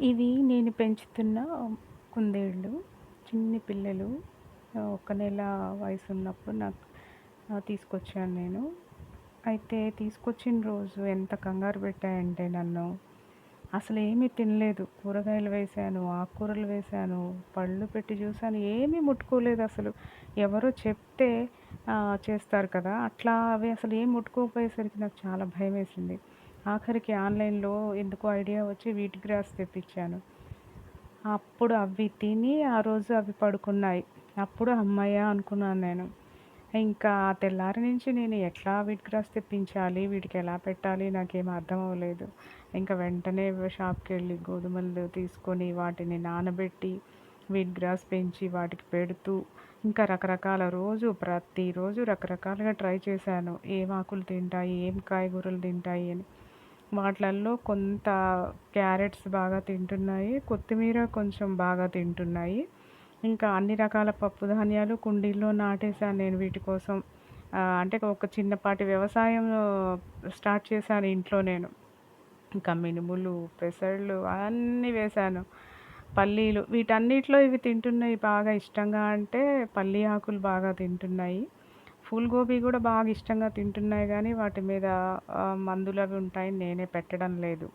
ఇవి నేను పెంచుతున్న కుందేళ్ళు చిన్ని పిల్లలు ఒక నెల వయసు ఉన్నప్పుడు నాకు తీసుకొచ్చాను నేను. అయితే తీసుకొచ్చిన రోజు ఎంత కంగారు పెట్టాయంటే నన్ను. అసలు ఏమీ తినలేదు. కూరగాయలు వేశాను ఆకుకూరలు వేశాను పళ్ళు పెట్టి చూశాను ఏమీ ముట్టుకోలేదు అసలు. ఎవరో చెప్తే చేస్తారు కదా. అట్లా అవి అసలు ఏం ముట్టుకోకపోయేసరికి నాకు చాలా భయం వేసింది ఆఖరికి ఆన్లైన్లో ఎందుకో ఐడియా వచ్చి వీట్ గ్రాస్ తెప్పించాను. అప్పుడు అవి తిని ఆ రోజు అవి పడుకున్నాయి. అప్పుడు అమ్మయ్య అనుకున్నాను నేను. ఇంకా తెల్లారి నుంచి నేను ఎట్లా వీట్ గ్రాస్ తెప్పించాలి వీటికి ఎలా పెట్టాలి నాకేం అర్థం అవ్వలేదు. ఇంకా వెంటనే షాప్కి వెళ్ళి గోధుమలు తీసుకొని వాటిని నానబెట్టి వీట్ గ్రాస్ పెంచి వాటికి పెడుతూ ఇంకా రకరకాల రోజు ప్రతిరోజు రకరకాలుగా ట్రై చేశాను. ఏం ఆకులు తింటాయి ఏం కాయగూరలు తింటాయి అని. వాటిలల్లో కొంత క్యారెట్స్ బాగా తింటున్నాయి కొత్తిమీర కొంచెం బాగా తింటున్నాయి. ఇంకా అన్ని రకాల పప్పు ధాన్యాలు కుండీల్లో నాటేశాను నేను వీటి కోసం. అంటే ఒక చిన్నపాటి వ్యవసాయం స్టార్ట్ చేశాను ఇంట్లో నేను. ఇంకా మినుములు పెసళ్ళు అన్నీ వేశాను. పల్లీలు వీటన్నిటిలో ఇవి తింటున్నాయి బాగా ఇష్టంగా అంటే పల్లీ ఆకులు బాగా తింటున్నాయి. ఫుల్ గోబీ కూడా బాగా ఇష్టంగా తింటున్నాయి కానీ వాటి మీద మందులు అవి ఉంటాయి. నేనే పెట్టడం లేదు.